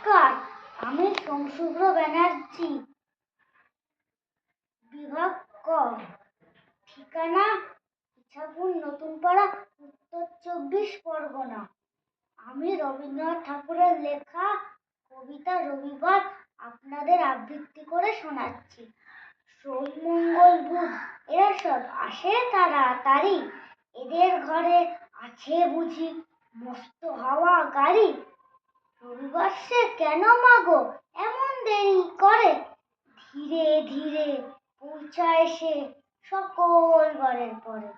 নমস্কার, আমি সংশুভ্র ব্যানার্জি। বিভাগ ক, ঠিকানা ইছাপুর নতুন পাড়া উত্তর চব্বিশ পরগনা। আমি রবীন্দ্রনাথ ঠাকুরের লেখা, কবিতা রবিবার আপনাদের আবৃত্তি করে শোনাচ্ছি। সোম মঙ্গল বুধ, এরা সব আসে তাড়াতাড়ি এদের ঘরে আছে বুঝি মস্ত হাওয়া গাড়ি। রবিবার সে কেন মাগো? এমন দেরি করে? ধীরে ধীরে পৌঁছায় সে সকল ঘরের পরে।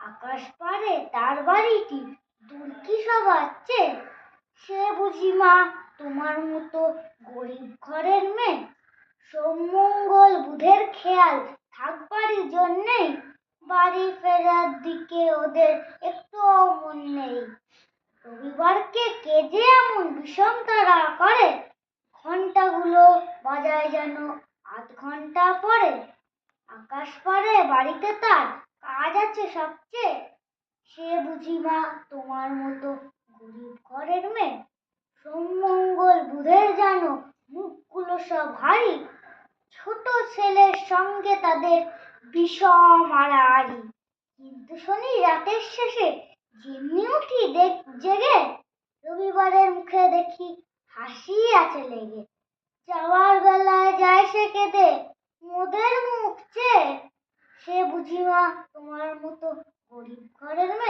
আকাশ পারে তার বাড়িটি দূর কি সবার চেয়ে। সে বুঝি মা, তোমার মতো গরিব ঘরের মেয়ে। সোমমঙ্গল বুধের খেয়াল থাকবারই জন্যেই বাড়ি ফেরার দিকে ওদের একটুও মন নেই। রবিবারকে কে যে এমন বিষম তারা করে? ঘন্টাগুলো বাজায় যেন আধ ঘণ্টা পরে। আকাশ পারে বাড়িতে তার কাজ আছে সবচেয়ে। সে বুঝি মা তোমার মতো গরিব ঘরের মেয়ে। সোমমঙ্গল বুধের যেন মুখগুলো সব ভারী। ছোট ছেলের সঙ্গে তাদের বিষম হারাহারি কিন্তু শনি রাতের শেষে মুখে দেখি হাসি আছে লেগে। যাওয়ার বেলায় যায় সে কেঁদে, মোদের মুখ চেয়ে সে বুঝি মা, তোমার মতো গরিব ঘরের মেয়ে?